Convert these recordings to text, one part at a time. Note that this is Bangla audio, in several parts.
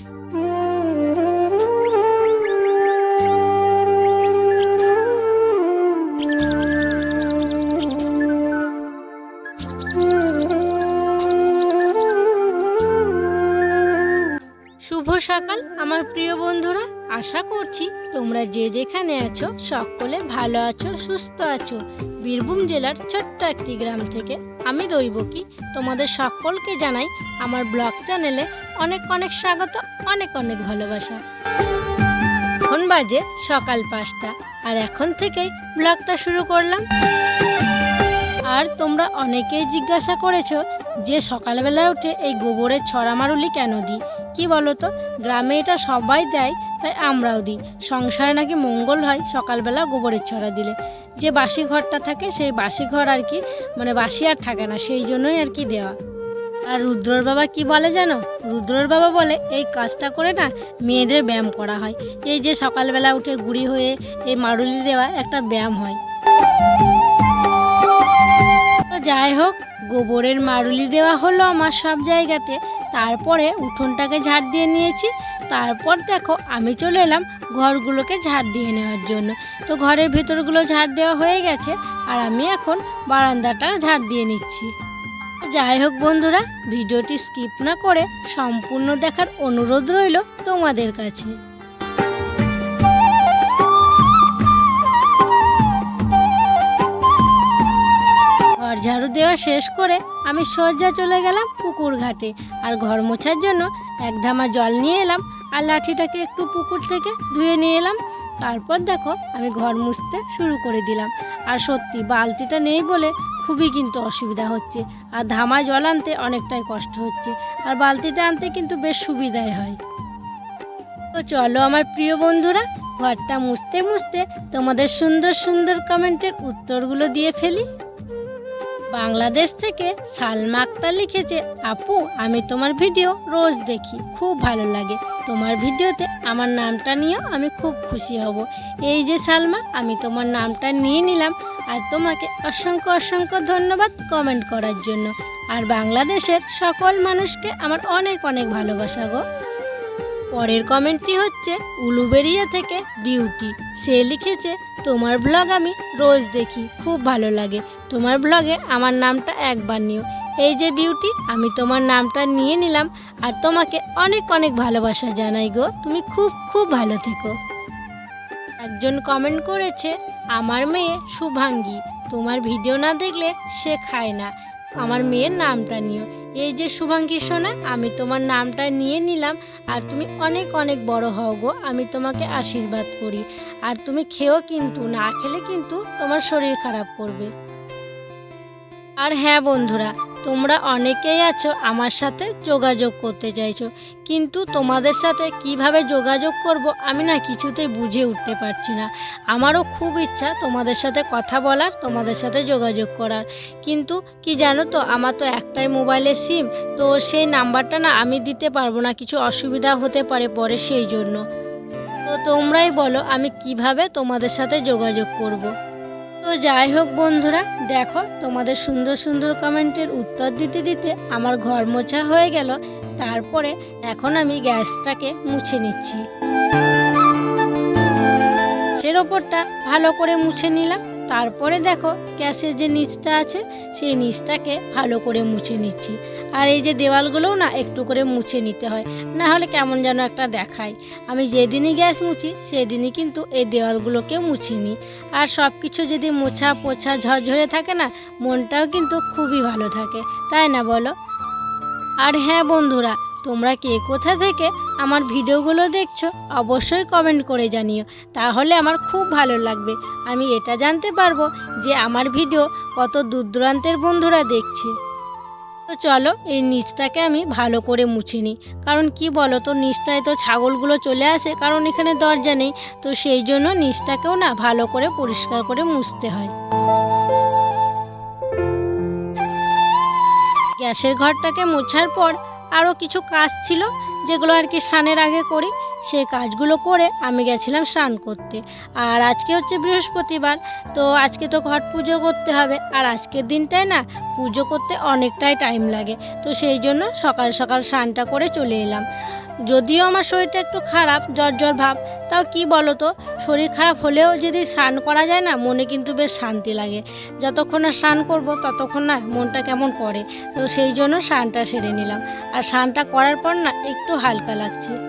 Mm. আশা করছি তোমরা যে যেখানে আছো সকলে ভালো আছো, সুস্থ আছো। বীরভূম জেলার ছোট্ট একটি গ্রাম থেকে আমি দৈবকী তোমাদের সকলকে জানাই আমার ব্লগ চ্যানেলে অনেক অনেক স্বাগত, অনেক অনেক ভালোবাসা। এখন বাজে সকাল পাঁচটা, আর এখন থেকেই ব্লগটা শুরু করলাম। আর তোমরা অনেকেই জিজ্ঞাসা করেছ যে সকালবেলা উঠে এই গোবরের ছড়া মারুলি কেন দিই? কি বলো তো গ্রামে এটা সবাই দেয়, তাই আমরাও দিই। সংসারে নাকি মঙ্গল হয়, সকালবেলা গোবরের ছড়া দিলে। যে বাসি ঘরটা থাকে, সেই বাসি ঘর আর কি মানে বাসি আর থাকে না, সেই জন্যই আর কি দেওয়া। আর রুদ্রর বাবা কি বলে জানো? রুদ্রর বাবা বলে, এই কাজটা করে না মেয়েদের ব্যায়াম করা হয়। এই যে সকালবেলা উঠে গুড়ি হয়ে এই মারুলি দেওয়া একটা ব্যায়াম হয়। তো যাই হোক, গোবরের মারুলি দেওয়া হলো আমার সব জায়গাতে। তারপরে উঠোনটাকে ঝাড় দিয়ে নিয়েছি। তারপর দেখো, আমি চলে এলাম ঘরগুলোকে ঝাড় দিয়ে নেওয়ার জন্য। তো ঘরের ভেতরগুলো ঝাড় দেওয়া হয়ে গেছে আর আমি এখন বারান্দাটা ঝাড় দিয়ে নিচ্ছি। যাই হোক বন্ধুরা, ভিডিওটি স্কিপ না করে সম্পূর্ণ দেখার অনুরোধ রইল তোমাদের কাছে। ঝাড়ু দেওয়া শেষ করে আমি সোজা চলে গেলাম পুকুর ঘাটে আর ঘর মোছার জন্য এক ধামা জল নিয়ে এলাম আর লাঠিটাকে একটু পুকুর থেকে ধুয়ে নিয়ে এলাম। তারপর দেখো আমি ঘর মুছতে শুরু করে দিলাম। আর সত্যি বালতিটা নেই বলে খুবই কিন্তু অসুবিধা হচ্ছে। আর ধামা জল আনতে অনেকটাই কষ্ট হচ্ছে। আর বালতিটা আনতে কিন্তু বেশ সুবিধাই হয়। তো চলো আমার প্রিয় বন্ধুরা, ঘরটা মুছতে মুছতে তোমাদের সুন্দর সুন্দর কমেন্টের উত্তরগুলো দিয়ে ফেলি। বাংলাদেশ থেকে সালমা আক্তার লিখেছে, আপু, আমি তোমার ভিডিও রোজ দেখি, খুব ভালো লাগে। তোমার ভিডিওতে আমার নামটা নিয়েও আমি খুব খুশি হব। এই যে সালমা, আমি তোমার নামটা নিয়ে নিলাম আর তোমাকে অসংখ্য অসংখ্য ধন্যবাদ কমেন্ট করার জন্য। আর বাংলাদেশের সকল মানুষকে আমার অনেক অনেক ভালোবাসা গো। পরের কমেন্টটি হচ্ছে, উলুবেরিয়া থেকে বিউটি সে লিখেছে, তোমার ব্লগ আমি রোজ দেখি, খুব ভালো লাগে। তোমার ব্লগে আমার নামটা একবার নিও। এই যে বিউটি আমি তোমার নামটা নিয়ে নিলাম আর তোমাকে অনেক অনেক ভালোবাসা জানাই গো। তুমি খুব খুব ভালো থেকো। একজন কমেন্ট করেছে, আমার মেয়ে শুভাঙ্গী, তোমার ভিডিও না দেখলে সে খায় না। আমার মেয়ের নামটা নিও। এই যে শুভাঙ্কী সোনা, আমি তোমার নামটা নিয়ে নিলাম, আর তুমি অনেক অনেক বড় হও গো, আমি তোমাকে আশীর্বাদ করি। আর তুমি খেয়েও কিন্তু, না খেলে কিন্তু তোমার শরীর খারাপ করবে। আর হ্যাঁ বন্ধুরা তোমরা অনেকেই আছো আমার সাথে যোগাযোগ করতে চাইছো, কিন্তু তোমাদের সাথে কীভাবে যোগাযোগ করব আমি না কিছুতেই বুঝে উঠতে পারছি না। আমারও খুব ইচ্ছা তোমাদের সাথে কথা বলার, তোমাদের সাথে যোগাযোগ করার। কিন্তু কি জানো তো, আমার তো একটাই মোবাইলের সিম, তো সেই নাম্বারটা না আমি দিতে পারব না, কিছু অসুবিধা হতে পারে পরে সেই জন্য। তো তোমরাই বলো আমি কীভাবে তোমাদের সাথে যোগাযোগ করব। তো যাই হোক বন্ধুরা, দেখো তোমাদের সুন্দর সুন্দর কমেন্টের উত্তর দিতে দিতে আমার ঘর মোছা হয়ে গেল। তারপরে এখন আমি গ্যাসটাকে মুছে নিচ্ছি। গ্যাসের ওপরটা ভালো করে মুছে নিলাম। তারপরে দেখো গ্যাসের যে নিচটা আছে, সেই নিচটাকে ভালো করে মুছে নিচ্ছি। আর এই যে দেওয়ালগুলোও না একটু করে মুছে নিতে হয়। না হলে কেমন যেন একটা দেখায়। আমি যেদিনই গ্যাস মুছি, সেদিনই কিন্তু এই দেওয়ালগুলোকে মুছি নিই আর সব কিছু যদি মোছা পোছা ঝরঝরে থাকে না, মনটাও কিন্তু খুবই ভালো থাকে। তাই না বলো? আর হ্যাঁ বন্ধুরা, তোমরা কে কোথা থেকে আমার ভিডিওগুলো দেখছ, অবশ্যই কমেন্ট করে জানিও। তাহলে আমার খুব ভালো লাগবে। আমি এটা জানতে পারব যে আমার ভিডিও কত দূর দূরান্তের বন্ধুরা দেখছে। তো চলো, এই নিচটাকে আমি ভালো করে মুছে নিই। কারণ কি বলো তো নিচটায় তো ছাগলগুলো চলে আসে, কারণ এখানে দরজা নেই। তো সেই জন্য নিচটাকেও না ভালো করে পরিষ্কার করে মুছতে হয়। গ্যাসের ঘরটাকে মোছার পর আরও কিছু কাজ ছিল, যেগুলো আর কি স্নানের আগে করি। সেই কাজগুলো করে আমি গেছিলাম স্নান করতে। আর আজকে হচ্ছে বৃহস্পতিবার, তো আজকে তো ঘট পুজো করতে হবে। আর আজকের দিনটায় না পুজো করতে অনেকটাই টাইম লাগে। তো সেই জন্য সকাল সকাল স্নানটা করে চলে এলাম। যদিও আমার শরীরটা একটু খারাপ, জ্বর জ্বর ভাব, তাও কি বলো তো শরীর খারাপ হলেও যদি স্নান করা যায় না, মনে কিন্তু বেশ শান্তি লাগে। যতক্ষণ না স্নান করব, ততক্ষণ না মনটা কেমন করে। তো সেই জন্য স্নানটা সেরে নিলাম। আর স্নানটা করার পর না একটু হালকা লাগছে।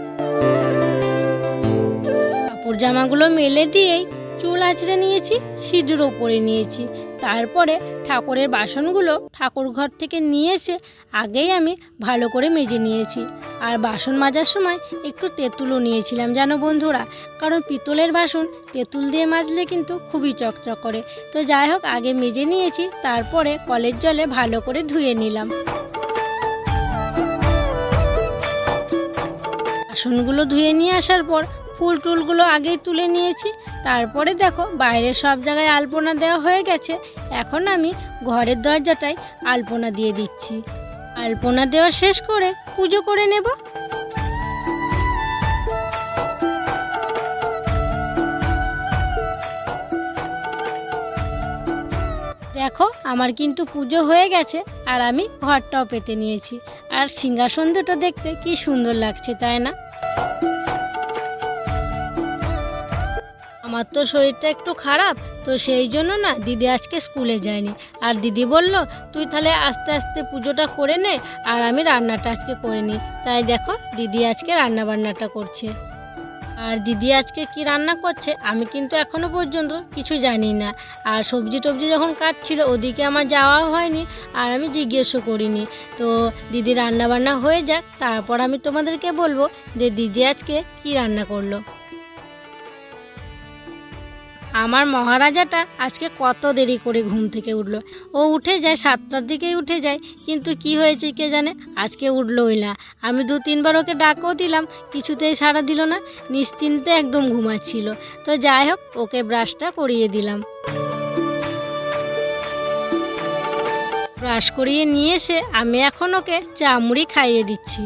জামাগুলো মেলে দিয়েই চুল আঁচড়ে নিয়েছি, সিঁদুর ওপরে নিয়েছি। তারপরে ঠাকুরের বাসনগুলো ঠাকুর ঘর থেকে নিয়ে এসে আগেই আমি ভালো করে মেজে নিয়েছি। আর বাসন মাজার সময় একটু তেঁতুলও নিয়েছিলাম, জানো বন্ধুরা? কারণ পিতলের বাসন তেঁতুল দিয়ে মাজলে কিন্তু খুবই চকচক করে। তো যাই হোক, আগে মেজে নিয়েছি, তারপরে কলের জলে ভালো করে ধুয়ে নিলাম। বাসনগুলো ধুয়ে নিয়ে আসার পর ফুল টুলগুলো আগেই তুলে নিয়েছি। তারপরে দেখো বাইরে সব জায়গায় আলপনা দেওয়া হয়ে গেছে। এখন আমি ঘরের দরজাটায় আলপনা দিয়ে দিচ্ছি। আলপনা দেওয়া শেষ করে পুজো করে নেব। দেখো, আমার কিন্তু পুজো হয়ে গেছে আর আমি ঘরটাও পেতে নিয়েছি। আর সিংহাসন দুটো দেখতে কি সুন্দর লাগছে, তাই না? আমার তো শরীরটা একটু খারাপ, তো সেই জন্য না দিদি আজকে স্কুলে যায়নি। আর দিদি বলল, তুই তাহলে আস্তে আস্তে পুজোটা করে নে আর আমি রান্নাটা আজকে করে নিই। তাই দেখো, দিদি আজকে রান্না বান্নাটা করছে। আর দিদি আজকে কি রান্না করছে আমি কিন্তু এখনও পর্যন্ত কিছু জানি না। আর সবজি টবজি যখন কাটছিল ওদিকে আমার যাওয়া হয়নি আর আমি জিজ্ঞেসও করিনি। তো দিদি রান্না বান্না হয়ে যাক, তারপর আমি তোমাদেরকে বলব যে দিদি আজকে কি রান্না করল। আমার মহারাজাটা আজকে কত দেরি করে ঘুম থেকে উঠল। ও উঠে যায়, সাতটার দিকেই উঠে যায়। কিন্তু কি হয়েছে কে জানে? আজকে উঠলোই না। আমি দু তিনবার ওকে ডাকও দিলাম, কিছুতেই সাড়া দিল না। নিশ্চিন্তে একদম ঘুমাচ্ছিল। তো যাই হোক, ওকে ব্রাশটা করিয়ে দিলাম। ব্রাশ করিয়ে নিয়ে এসে আমি এখন ওকে চা মুড়ি খাইয়ে দিচ্ছি।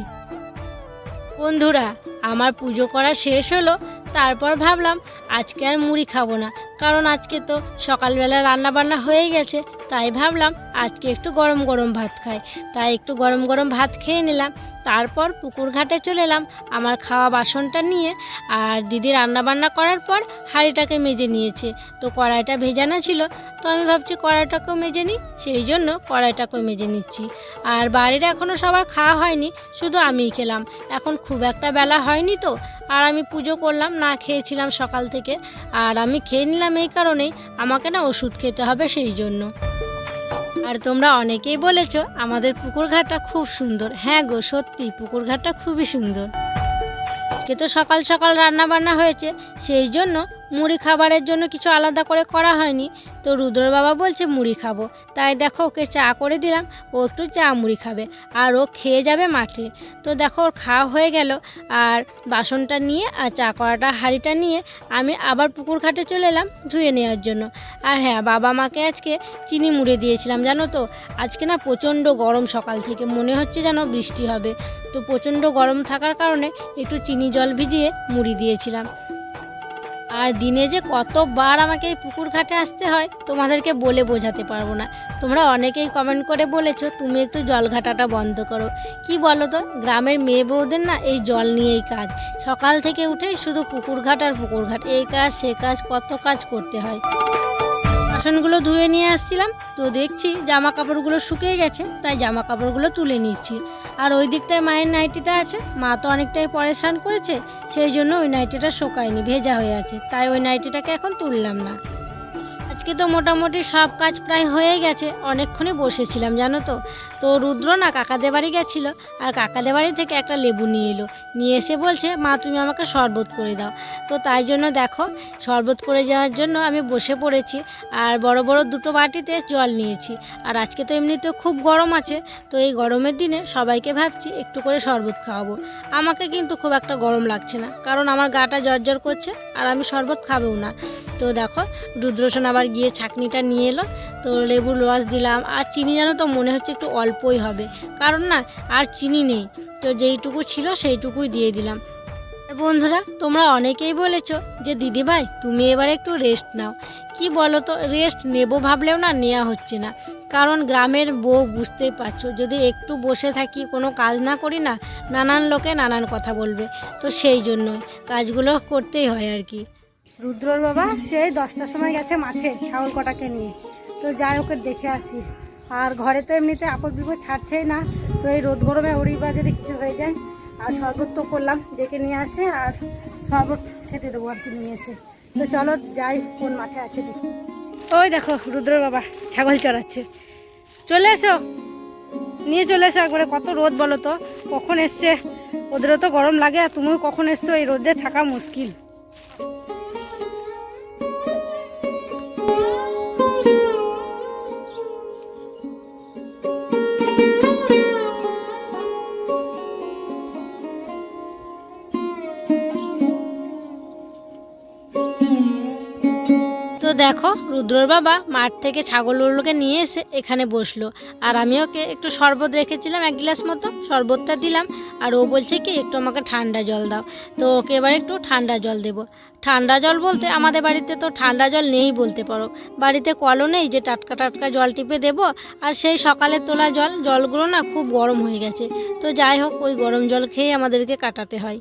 বন্ধুরা, আমার পুজো করা শেষ হলো। তারপর ভাবলাম, আজকে আর মুড়ি খাব না, কারণ আজকে তো সকালবেলা রান্না বান্না হয়ে গেছে, তাই ভাবলাম আজকে একটু গরম গরম ভাত খাই। তাই একটু গরম গরম ভাত খেয়ে নিলাম তারপর পুকুর ঘাটে চলে এলাম আমার খাওয়া বাসনটা নিয়ে আর দিদি রান্না বান্না করার পর হাঁড়িটাকে মেজে নিয়েছে। তো কড়াইটা ভেজানো ছিল, তো আমি ভাবছি কড়াইটাকেও মেজে নিই, সেই জন্য কড়াইটাকেও মেজে নিচ্ছি। আর বাড়ির এখনও সবার খাওয়া হয়নি, শুধু আমিই খেলাম। এখন খুব একটা বেলা হয়নি তো, আর আমি পুজো করলাম, না খেয়েছিলাম সকাল থেকে। আর আমি খেয়ে নিলাম এই কারণেই, আমাকে না ওষুধ খেতে হবে সেই জন্য। আর তোমরা অনেকেই বলেছ আমাদের পুকুর ঘাটটা খুব সুন্দর। হ্যাঁ গো সত্যি পুকুর ঘাটটা খুবই সুন্দর। আজকে তো সকাল সকাল রান্না বান্না হয়েছে, সেই জন্য মুড়ি খাবারের জন্য কিছু আলাদা করে করা হয়নি। তো রুদ্র বাবা বলছে, মুড়ি খাব। তাই দেখো, ওকে চা করে দিলাম। ও একটু চা মুড়ি খাবে আর ও খেয়ে যাবে মাঠে। তো দেখো, ওর খাওয়া হয়ে গেল। আর বাসনটা নিয়ে আর চা করাটা হাঁড়িটা নিয়ে আমি আবার পুকুর ঘাটে চলে এলাম ধুয়ে নেওয়ার জন্য। আর হ্যাঁ বাবা মাকে আজকে চিনি মুড়ে দিয়েছিলাম, জানো তো? আজকে না প্রচণ্ড গরম সকাল থেকে, মনে হচ্ছে যেন বৃষ্টি হবে। তো প্রচণ্ড গরম থাকার কারণে একটু চিনি জল ভিজিয়ে মুড়ি দিয়েছিলাম। আর দিনে যে কতবার আমাকে এই পুকুর ঘাটে আসতে হয়, তোমাদেরকে বলে বোঝাতে পারব না। তোমরা অনেকেই কমেন্ট করে বলেছ, তুমি একটু জল ঘাটাটা বন্ধ করো। কি বলো তো গ্রামের মেয়ে বউদের না এই জল নিয়েই কাজ। সকাল থেকে উঠেই শুধু পুকুর ঘাট আর পুকুর ঘাট, এই কাজ, সে কাজ, কত কাজ করতে হয়। বাসনগুলো ধুয়ে নিয়ে আসছিলাম, তো দেখছি জামা কাপড়গুলো শুকিয়ে গেছে, তাই জামা কাপড়গুলো তুলে নিচ্ছি। আর ওই দিকটায় মায়ের নাইটিটা আছে, মা তো অনেকটাই পরেশান করেছে, সেই জন্য ওই নাইটিটা শোকায়নি, ভেজা হয়ে আছে, তাই ওই নাইটিটাকে এখন তুললাম না। আজকে তো মোটামুটি সব কাজ প্রায় হয়ে গেছে, অনেকক্ষণই বসেছিলাম, জানো তো। তো রুদ্র না কাকাদের বাড়ি গেছিল আর কাকাদের বাড়ি থেকে একটা লেবু নিয়ে এলো। নিয়ে এসে বলছে, মা, তুমি আমাকে শরবত করে দাও। তো তাই জন্য দেখো, শরবত করে যাওয়ার জন্য আমি বসে পড়েছি আর বড় বড় দুটো বাটিতে জল নিয়েছি। আর আজকে তো এমনিতেও খুব গরম আছে, তো এই গরমের দিনে সবাইকে ভাবছি একটু করে শরবত খাওয়াবো। আমাকে কিন্তু খুব একটা গরম লাগছে না, কারণ আমার গাটা জ্বর করছে আর আমি শরবত খাবেও না। তো দেখো, রুদ্রসন আবার গিয়ে ছাকনিটা নিয়ে এলো। তো লেবুর রস দিলাম। আর চিনি জানো তো, মনে হচ্ছে একটু অল্পই হবে। কারণ না, আর চিনি নেই। তো যেইটুকু ছিল সেইটুকুই দিয়ে দিলাম। বন্ধুরা, তোমরা অনেকেই বলেছ যে, দিদিভাই, তুমি এবার একটু রেস্ট নাও। কি বলো তো রেস্ট নেব ভাবলেও না নেওয়া হচ্ছে না। কারণ গ্রামের বউ বুঝতেই পারছ, যদি একটু বসে থাকি, কোনো কাজ না করি না, নানান লোকে নানান কথা বলবে। তো সেই জন্যই, কাজগুলো করতেই হয় আর কি। রুদ্রর বাবা সেই দশটার সময় গেছে মাঠে ছাগল কটাকে নিয়ে। তো যাই ওকে দেখে আসি। আর ঘরে তো এমনিতে আপদ বিপদ ছাড়ছেই না, তো এই রোদ গরমে ওরই বা যদি কিছু হয়ে যায়, আর শরবত তো করলাম, ডেকে নিয়ে আসে আর শরবত খেতে দেবো আর কি নিয়ে এসে। তো চলো যাই, কোন মাঠে আছে দেখি। ওই দেখো, রুদ্রর বাবা ছাগল চড়াচ্ছে। চলে এসো। নিয়ে চলে এসো একবারে, কত রোদ বলো তো। কখন এসছে? ওদেরও তো গরম লাগে, আর তুমিও কখন এসছো? এই রোদে থাকা মুশকিল। রুদ্রর বাবা মাঠ থেকে ছাগলগুলোকে নিয়ে এসে এখানে বসল। আর আমি ওকে একটু শরবত রেখেছিলাম, এক গ্লাস মতো শরবতটা দিলাম। আর ও বলছে কি, একটু আমাকে ঠান্ডা জল দাও। তো ওকে এবার একটু ঠান্ডা জল দেব। ঠান্ডা জল বলতে আমাদের বাড়িতে তো ঠান্ডা জল নেই বলতে পারো। বাড়িতে কলও নেই যে টাটকা টাটকা জল টিপে দেব। আর সেই সকালে তোলা জল, জলগুলো না খুব গরম হয়ে গেছে। তো যাই হোক, ওই গরম জল খেয়ে আমাদেরকে কাটাতে হয়।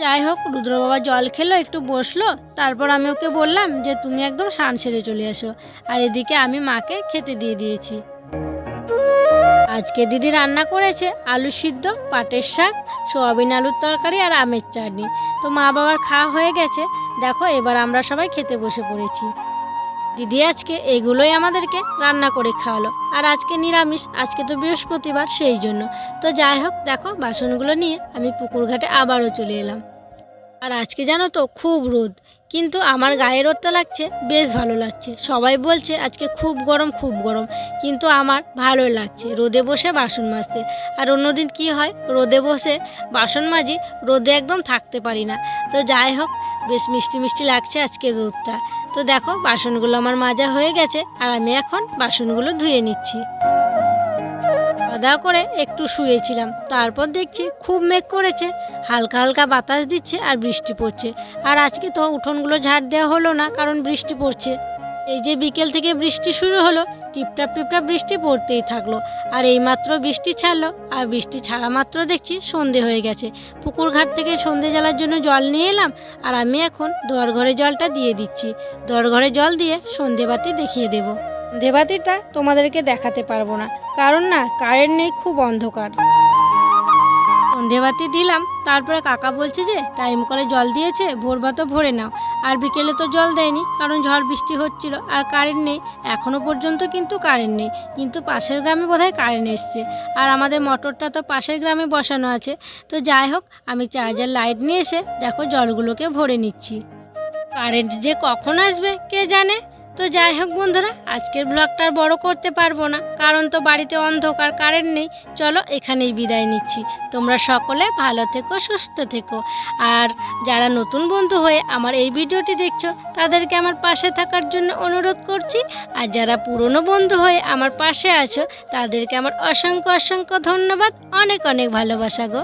যাই হোক, রুদ্র বাবা জল খেলো, একটু বসল। তারপর আমি ওকে বললাম যে, তুমি একদম সান সেরে চলে এসো। আর এদিকে আমি মাকে খেতে দিয়ে দিয়েছি। আজকে দিদি রান্না করেছে আলু সিদ্ধ, পাটের শাক, সোয়াবিন আলুর তরকারি আর আমের চাটনি। তো মা বাবার খাওয়া হয়ে গেছে। দেখো, এবার আমরা সবাই খেতে বসে পড়েছি। দিদি আজকে এগুলোই আমাদেরকে রান্না করে খাওয়ালো। আর আজকে নিরামিষ, আজকে তো বৃহস্পতিবার, সেই জন্য। তো যাই হোক, দেখো, বাসনগুলো নিয়ে আমি পুকুর ঘাটে আবারও চলে এলাম। আর আজকে জানো তো, খুব রোদ। কিন্তু আমার গায়ে রোদটা লাগছে, বেশ ভালো লাগছে। সবাই বলছে, আজকে খুব গরম খুব গরম। কিন্তু আমার ভালো লাগছে, রোদে বসে বাসন মাজতে। আর অন্যদিন কি হয়, রোদে বসে বাসন মাজি, রোদে একদম থাকতে পারি না। তো যাই হোক, বেশ মিষ্টি মিষ্টি লাগছে আজকে রোদটা। তো দেখো, বাসনগুলো আমার মাজা হয়ে গেছে আর আমি এখন বাসনগুলো ধুয়ে নিচ্ছি। খাওয়া করে একটু শুয়েছিলাম, তারপর দেখছি খুব মেঘ করেছে, হালকা হালকা বাতাস দিচ্ছে আর বৃষ্টি পড়ছে। আর আজকে তো উঠোনগুলো ঝাড় দেওয়া হলো না, কারণ বৃষ্টি পড়ছে। এই যে বিকেল থেকে বৃষ্টি শুরু হলো টিপটাপ টিপটাপ বৃষ্টি পড়তেই থাকল। আর এইমাত্র বৃষ্টি ছাড়লো, আর বৃষ্টি ছাড়া মাত্র দেখছি সন্ধে হয়ে গেছে। পুকুর ঘাট থেকে সন্ধে জ্বালার জন্য জল নিয়ে এলাম, আর আমি এখন ঘরে জলটা দিয়ে দিচ্ছি। ঘরে জল দিয়ে সন্ধে বাতি দেখিয়ে দেবো। দেবাতিটা তোমাদেরকে দেখাতে পারব না, কারণ না কারেন্ট নেই, খুব অন্ধকার। সন্ধেবাতি দিলাম, তারপরে কাকা বলছে যে, টাইম কলে জল দিয়েছে ভোরবা তো ভরে নাও। আর বিকেলে তো জল দেয়নি, কারণ ঝড় বৃষ্টি হচ্ছিল। আর কারেন্ট নেই এখনও পর্যন্ত কিন্তু কারেন্ট নেই। কিন্তু পাশের গ্রামে বোধহয় কারেন্ট এসছে। আর আমাদের মোটরটা তো পাশের গ্রামে বসানো আছে। তো যাই হোক, আমি চার্জার লাইট নিয়ে এসে দেখো জলগুলোকে ভরে নিচ্ছি। কারেন্ট যে কখন আসবে, কে জানে? তো যাই হোক বন্ধুরা, আজকের ব্লগটা আর বড় করতে পারব না, কারণ তো বাড়িতে অন্ধকার কারেন্ট নেই। চলো এখানেই বিদায় নিচ্ছি। তোমরা সকলে ভালো থেকো, সুস্থ থেকো। আর যারা নতুন বন্ধু হয়ে আমার এই ভিডিওটি দেখছ, তাদেরকে আমার পাশে থাকার জন্য অনুরোধ করছি। আর যারা পুরনো বন্ধু হয়ে আমার পাশে আছো, তাদেরকে আমার অসংখ্য অসংখ্য ধন্যবাদ। অনেক অনেক ভালোবাসা গো।